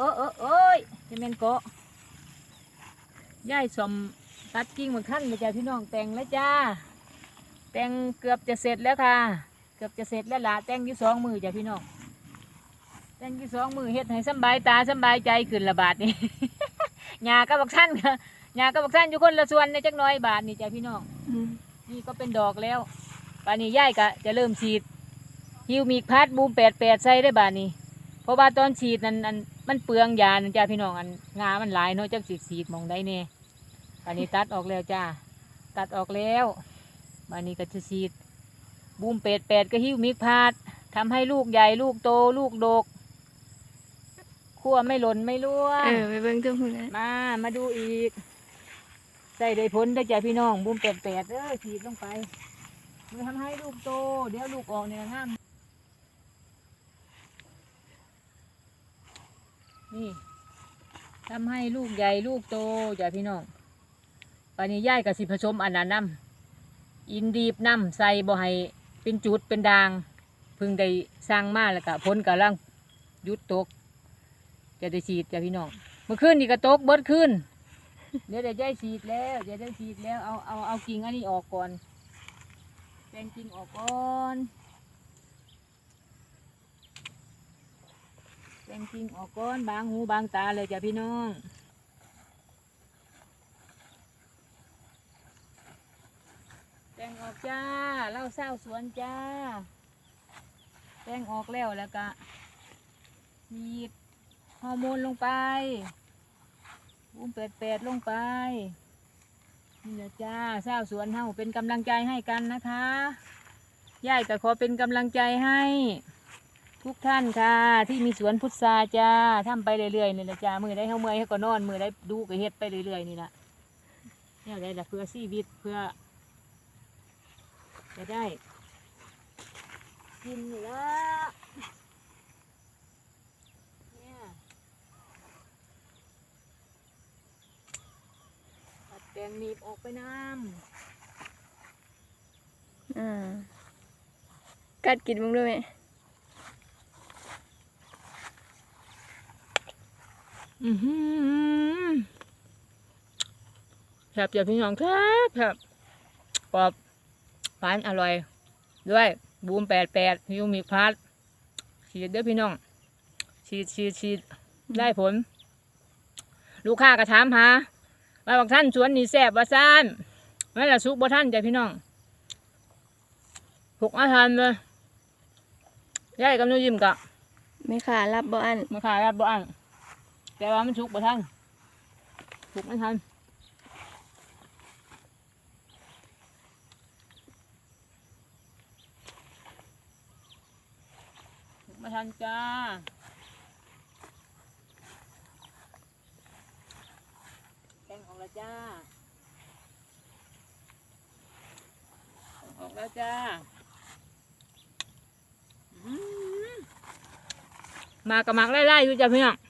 เออเออเอ้ยจะเป็นเกาะย่ายสมตัดกิ่งมาขั้นเลยจ้ะพี่น้องแต่งแล้วจ้า แต่งเกือบจะเสร็จแล้วค่ะ เกือบจะเสร็จแล้วล่ะแต่งอยู่สองมือจ้ะพี่น้องแต่งอยู่สองมือเฮ็ดให้สบายตาสบายใจขึ้นละบาทนี่หญ้าก็บักท่านค่ะหญ้าก็บักท่านอยู่คนละส่วนในจักน้อยบาทนี่จ้ะพี่น้องนี่ก็เป็นดอกแล้วป่านนี้ย่ายก็จะเริ่มฉีดฮิวมีพัดบูมแปดแปดใส่ได้บาดนี้ ราะว่าตอนฉีดนั้นอันมันเปลืองยานะจ้าพี่น้องอันงามันหลายเนาะจักฉีดฉีดหมองได้เน่ป่านนี้ตัดออกแล้วจ้าตัดออกแล้วบานนี้ก็จะฉีดบูมแปดแปดก็ฮิวมิกพัดทำให้ลูกใหญ่ลูกโตลูกดกขั้วไม่หล่นไม่ร่วงเออไปเบิ่งตัวพุ่นนะมามาดูอีกใส่ได้ผลได้อจ้ะพี่น้องบุ้มแปดแปดเด้อฉีดลงไปมันทำให้ลูกโต เดี๋ยวลูกออกเนี่ยงาม นี่ทำให้ลูกใหญ่ลูกโตจ้ะพี่น้องปานี้ย่ายกับสิผสมอันนั้นน้ำอินดีบน้ำใส่บ่ให้เป็นจุดเป็นดาง พึ่งได้สร้างมาแล้วก็ผลกำลังยุดตก จะได้ฉีดจ้ะพี่น้องเมื่อคืนนี่ก็ตกเบิดขึ้นเดี๋ยวเดี๋ยวจะได้ฉีดแล้วเดี๋ยวได้ฉีดแล้วเอาเอาเอากิ่งอันนี้ออกก่อนแปลงกิ่งออกก่อน แปลงกิ่งออกก่อนบางหูบางตาเลยจ้ะพี่น้องแปลงออกจ้าเล่าเศร้าสวนจ้าแปลงออกแล้วแล้วก็ฉีดฮอร์โมนลงไปบูมเป็ดเป็ดลงไปนี่แหละจ้าสาสวนเฮาเป็นกำลังใจให้กันนะคะยายก็ขอเป็นกำลังใจให้ ทุกท่านค่ะ ที่มีสวนพุทราจ้าทำไปเรื่อยๆนี่แหละจ้ามือได้เฮาเมื่อยเฮาก็นอน มือได้ดูก็เฮ็ดไปเรื่อยๆนี่แหละเนี่ยได้ละเพื่อชีวิตเพื่อ จะได้ กินละเนี่ยตัดแตงหนีบออกไปน้ำอ่ากัดกินมึงด้วยไหมำอือหือ แซ่บจ้ะพี่น้องแซ่บแซ่บกรอบหวานอร่อย ด้วยบูมแปดแปดยูมิกพัดฉีดเด้อพี่น้อง ฉีดฉีดฉีดได้ผล ลูกค้าก็ถามหาว่าบอกท่านสวนนี่แซ่บว่าซ่านนั่นแหละซุกบ่ท่านจ้ะพี่น้องหกอาทานเลยยายกับหนูยิ้มกะไม่ขารับบ่อันมาขายรับบ่อัน แต่ว่ามันสุกบ่ทันสุกไม่ทันสุกไม่ทันจ้าแกงออกแล้วจ้าออกแล้วจ้า มากระมักไล่ๆอยู่จ้ะพี่น้อง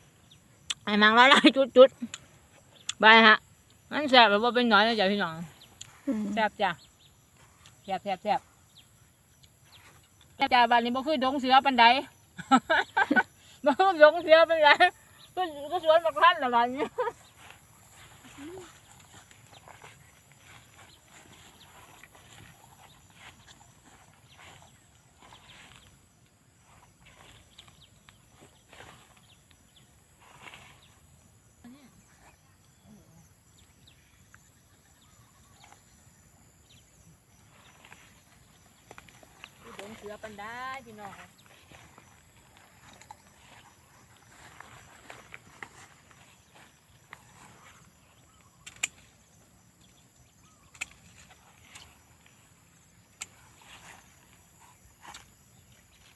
ไอ้มักไล่ๆจุดๆบายฮะมันแสบแบบว่าเป็นหน่อยนะจ้ะพี่น้องอืมแสบจ้ะแสบแสบแสบแสบจ้ะบ้านนี้บ่คือดงเสือปันใดบ่คือดงเสือปันใดก็ก็สวนบักท่านละบ้านนี้ เสือปันได้พี่น้อง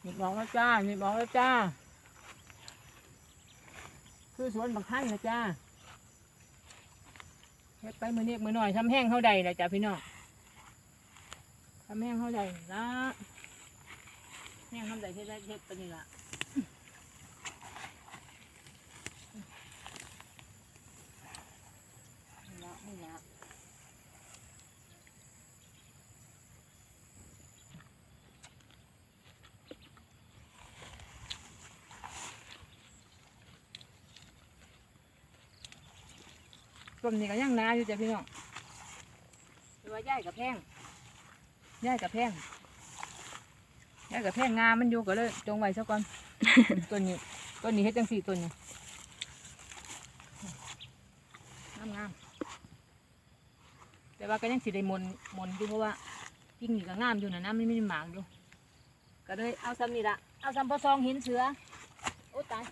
หยิบมองแล้วจ้าหยิบมองแล้วจ้า คือสวนบางท่านนะจ้าเฮ็ดไปมือนี้มือหน่อยทำแห้งเข้าใดนะจ้าพี่น้องทำแห้งเข้าใดนะ แม่งทำใจเฮ็ดได้เฮ็ดไปนี่ละนี่ละนี่ละต้นนี้ก็ยังนาอยู่จ้ะพี่น้องหรือว่าย่ายกับแพงย่ายกับแพง ย่ายกับแพงงามันอยู่ก็เลยจงไว้ซะก่อนต้นนี้ต้นนี้เฮ็ดจังสี่ต้นนี้งามงามๆแต่ว่าก็ยังสิได้มนมนอยู่เพราะว่ากิ่งนี่ก็งามอยู่นะนะมันไม่ได้หมากอยู่ก็เลยเอาซ้ำนี่ละเอาซ้ำพอซองหินเสือโอ้ตาย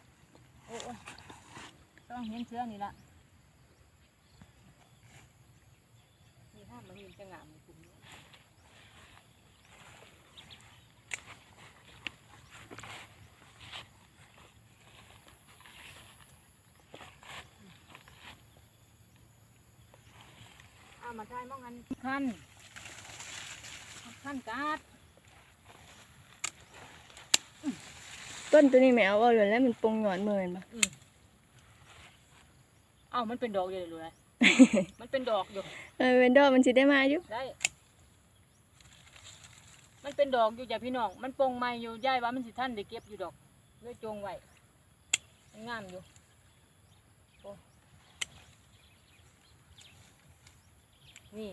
โอ้โอ้ซองหินเสือนี่ละนี่ถ้ามันหินจะงามในกลุ่มนี้ มาทายมองกันขั้นขั้นการ์ดต้นตัวนี้แม่เอาเอาเลยแล้วมันปงหย่อนมือเห็นปะเอ้ามันเป็นดอกอยู่เลยมันเป็นดอกอยู่เออเป็นดอกมันสิได้มาอยู่ได้มันเป็นดอกอยู่จ้ะพี่น้อง มันปงใหม่อยู่ย่ายว่ามันสิท่านได้เก็บอยู่ดอกเลยจงไว้มันงามอยู่โอ้ นี่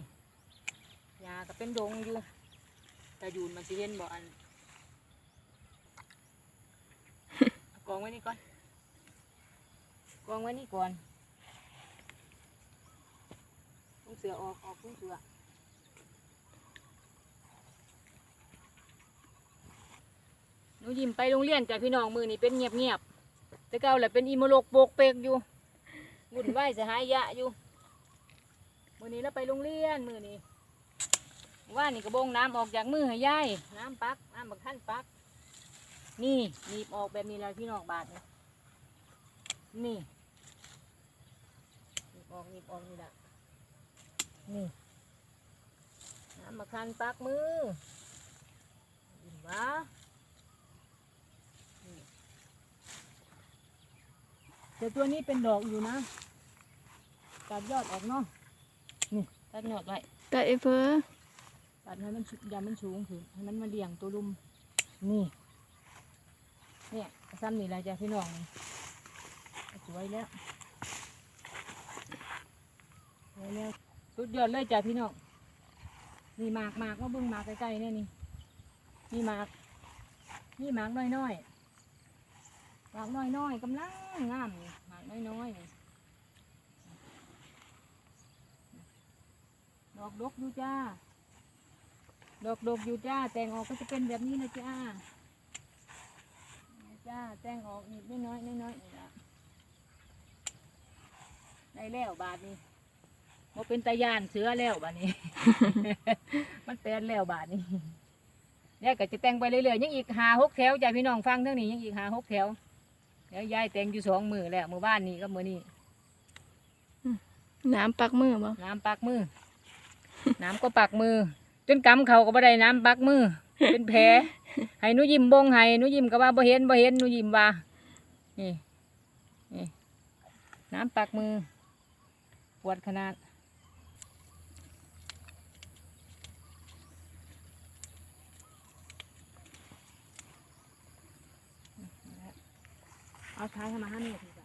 ยาก็เป็นดงอยู่แต่ยูนมันสิเห็นบ่อันกองไว้นี่ก่อนกองไว้นี่ก่อนต้องเสือออกออกต้องเสือหนูยิ้มไปโรงเรียนจ้ะพี่น้องมือนี่เป็นเงียบเงียบแต่เก่าแหละเป็นอีโมโลกโปกเปกอยู่วุ่นวายสหายยะอยู่ มือนี้เราไปโรงเรียนมือนี้ว่านี่กระบงน้ำออกจากมือให้ยายน้ำปักน้ำบักท่านปัก นี่หนีบออกแบบนี้เลยพี่น้องบาทนี่นี่หนีบออกหนีบออกนี่ละนี่น้ำบักท่านปักมือเห็นปะแต่ตัวนี้เป็นดอกอยู่นะตัดยอดออกเนาะ นี่ตัดยอดไว้ตัดไอ้เฟอตัดให้มันสุดยามันสูงขึ้นให้มันมาเลี้ยงตัวลุมนี่เนี่ยซ้ำนี่แหละจ้ะพี่น้องนี่สวยแล้วสวยแล้วสุดยอดเลยจ้ะพี่น้องนี่หมากหมากมาเบิ่งหมากใกล้ๆเนี่ยนี่นี่หมากนี่หมากน้อยๆหมากน้อยๆกำลังงามนี่หมากน้อยๆ ดอกดกอยู่จ้า ดอกดกอยู่จ้า แต่งออกก็จะเป็นแบบนี้นะจ้านี่จ้า แต่งออกนิดน้อยๆน้อยๆนี่ละได้แล้วบาทนี้ว่าเป็นตะยานเสือแล้วบาทนี้ มันแปลนแล้วบาทนี้ยายก็จะแต่งไปเรื่อยๆยังอีกหาหกแถวจ้าพี่น้องฟังเท่านี้ยังอีกหาหกแถวเดี๋ยวยายแต่งอยู่สองมือแล้วมือบ้านนี้ก็มือนี้น้ำปักมือบ่น้ำปักมือ น้ำก็ปักมือ จนกำเขาก็บ่ได้น้ำปักมือ เป็นแผลให้หนูยิ้มบงให้หนูยิ้มก็ว่าบ่เห็นบ่เห็นหนูยิ้มว่านี่นี่น้ำปักมือ ปวดขนาดเอาท้ายเข้ามาห้าเมตร